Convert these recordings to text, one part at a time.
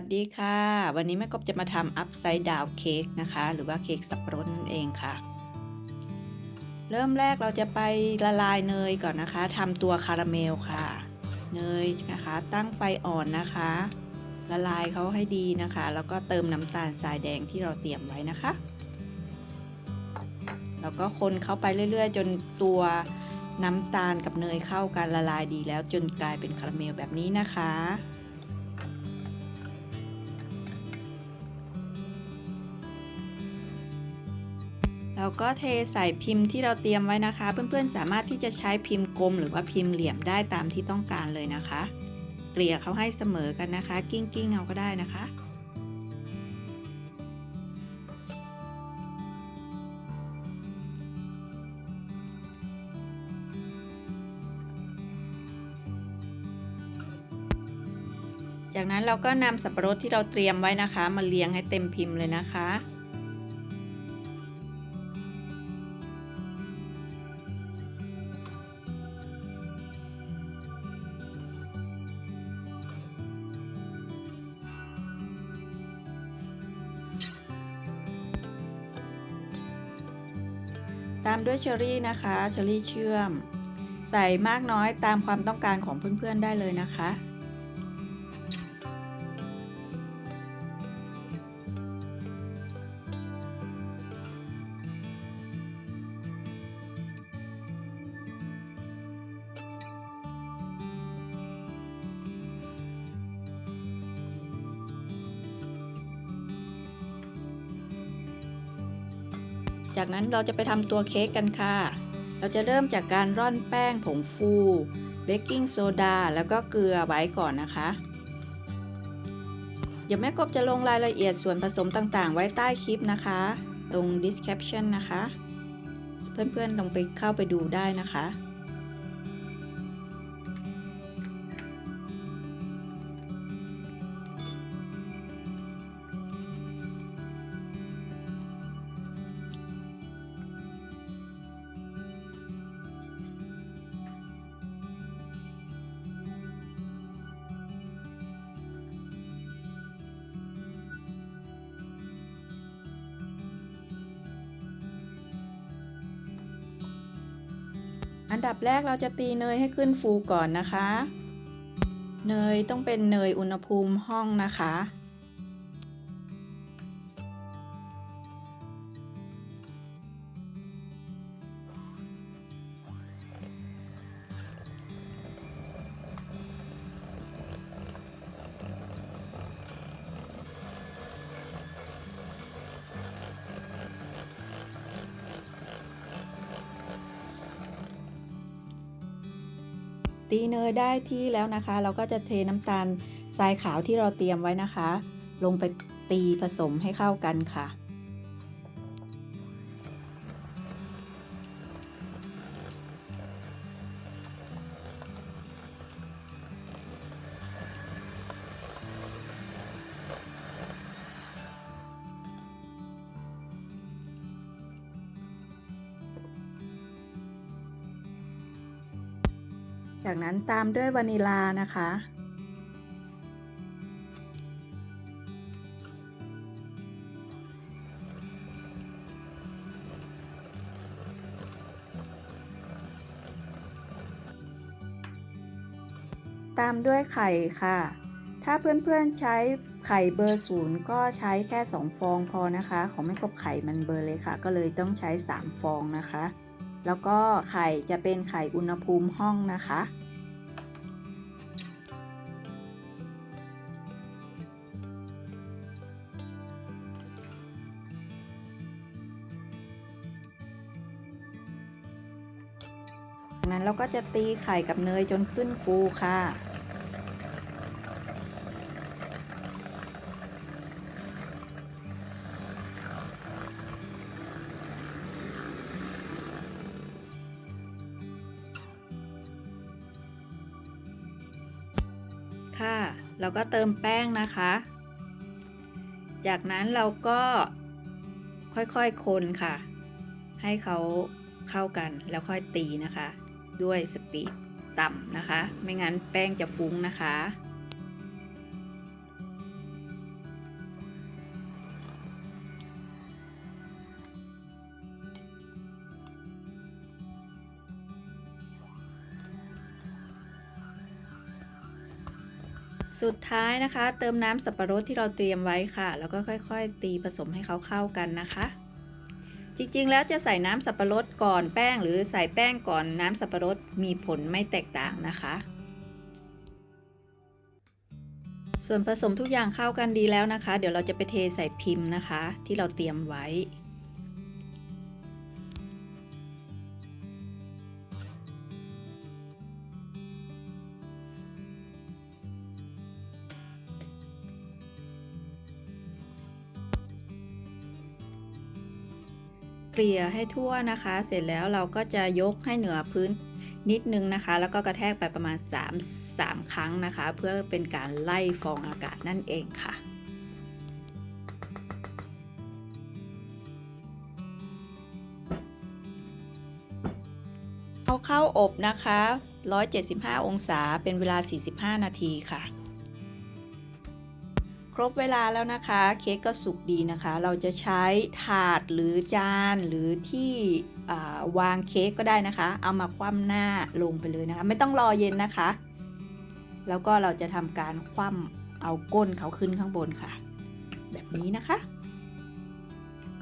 วัสดีค่ะ วันนี้แม่กบจะมาทำอัพไซด์ดาวเค้กนะคะ หรือว่าเค้กสับปะรดนั่นเองค่ะ เริ่มแรกเราจะไปละลายเนยก่อนนะคะทำตัวคาราเมลค่ะ เนยนะคะ ตั้งไฟอ่อนนะคะ ละลายเขาให้ดีนะคะ แล้วก็เติมน้ำตาลทรายแดงที่เราเตรียมไว้นะคะ แล้วก็คนเข้าไปเรื่อย ๆ จนตัวน้ำตาลกับเนยเข้ากันละลายดีแล้วจนกลายเป็นคาราเมลแบบนี้นะคะ แล้วก็เทใส่พิมพ์ที่เราเตรียมไว้นะคะ เพื่อนๆสามารถที่จะใช้พิมพ์กลม หรือว่าพิมพ์เหลี่ยมได้ตามที่ต้องการเลยนะคะ เกลี่ยเขาให้เสมอกันนะคะ กิ้งกิ้งเอาก็ได้นะคะ จากนั้นเราก็นำสับปะรดที่เราเตรียมไว้นะคะ มาเรียงให้เต็มพิมพ์เลยนะคะ ตามด้วยเชอรี่นะคะเชอรี่เชื่อม ใส่มากน้อยตามความต้องการของเพื่อนๆได้เลยนะคะ จากนั้นเราจะไปทำตัวเค้กกันค่ะ เราจะเริ่มจากการร่อนแป้งผงฟูเบกกิ้งโซดาแล้วก็เกลือไว้ก่อนนะคะเดี๋ยวแม่กบจะลงรายละเอียดส่วนผสมต่างๆ ไว้ใต้คลิปนะคะ ตรง description นะคะ เพื่อนๆลองไปเข้าไปดูได้นะคะ นดับแรกเราจะตีเนยให้ขึ้นฟูก่อนนะคะ เนยต้องเป็นเนยอุณหภูมิห้องนะคะ ตีเนยได้ที่แล้วนะคะ เราก็จะเทน้ำตาลทรายขาวที่เราเตรียมไว้นะคะ ลงไปตีผสมให้เข้ากันค่ะ จากนั้นตามด้วยวานิลานะคะ ตามด้วยไข่ค่ะ ถ้าเพื่อนๆใช้ไข่เบอร์ศูนย์ก็ใช้แค่ 2 ฟองพอนะคะ ของแม่กบไข่มันเบอร์เลยค่ะ ก็เลยต้องใช้ 3 ฟองนะคะ แล้วก็ไข่จะเป็นไข่อุณหภูมิห้องนะคะจากนั้นเราก็จะตีไข่กับเนยจนขึ้นฟูค่ะ ค่ะเราก็เติมแป้งนะคะ จากนั้นเราก็ค่อยๆคนค่ะ ให้เขาเข้ากันแล้วค่อยตีนะคะ ด้วยสปีดต่ำนะคะ ไม่งั้นแป้งจะฟุ้งนะคะ สุดท้ายนะคะ เติมน้ำสับปะรดที่เราเตรียมไว้ค่ะ แล้วก็ค่อย ๆ ตีผสมให้เขาเข้ากันนะคะ จริงๆแล้วจะใส่น้ำสับปะรดก่อนแป้ง หรือใส่แป้งก่อนน้ำสับปะรดมีผลไม่แตกต่างนะคะ ส่วนผสมทุกอย่างเข้ากันดีแล้วนะคะ เดี๋ยวเราจะไปเทใส่พิมพ์นะคะ ที่เราเตรียมไว้ ลี่ยให้ทั่วนะคะ เสร็จแล้วเราก็จะยกให้เหนือพื้นนิดนึงนะคะ แล้วก็กระแทกไปประมาณ 3 3 ครั้งนะคะ เพื่อเป็นการไล่ฟองอากาศนั่นเองค่ะเอาเข้าอบนะคะ 175 องศาเป็นเวลา 45 นาทีค่ะ ครบเวลาแล้วนะคะ เค้กก็สุกดีนะคะ เราจะใช้ถาดหรือจานหรือที่าวางเค้กก็ได้นะคะ เอามาคว่ำหน้าลงไปเลยนะคะ ไม่ต้องรอเย็นนะคะ แล้วก็เราจะทำการคว่ำเอาก้นเขาขึ้นข้างบนค่ะ แบบนี้นะคะ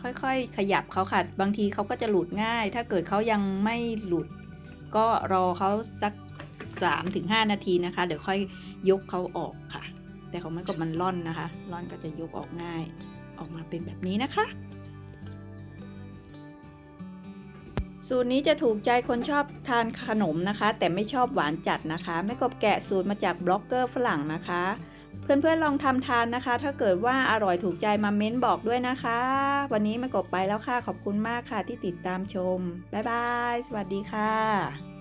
ค่อยๆขยับเขาค่ะ บางทีเขาก็จะหลุดง่าย ถ้าเกิดเขายังไม่หลุด ก็รอเขาสัก 3-5 นาทีนะคะ เดี๋ยวค่อยยกเขาออกค่ะ แต่ของมันก็มันร่อนนะคะร่อนก็จะยกออกง่าย ออกมาเป็นแบบนี้นะคะ สูตรนี้จะถูกใจคนชอบทานขนมนะคะ แต่ไม่ชอบหวานจัดนะคะแม่กบแกะสูตรมาจากบล็อกเกอร์ฝรั่งนะคะ เพื่อนๆลองทำทานนะคะ ถ้าเกิดว่าอร่อยถูกใจมาเม้นบอกด้วยนะคะ วันนี้แม่กบไปแล้วค่ะขอบคุณมากค่ะที่ติดตามชมบ๊ายบายสวัสดีค่ะ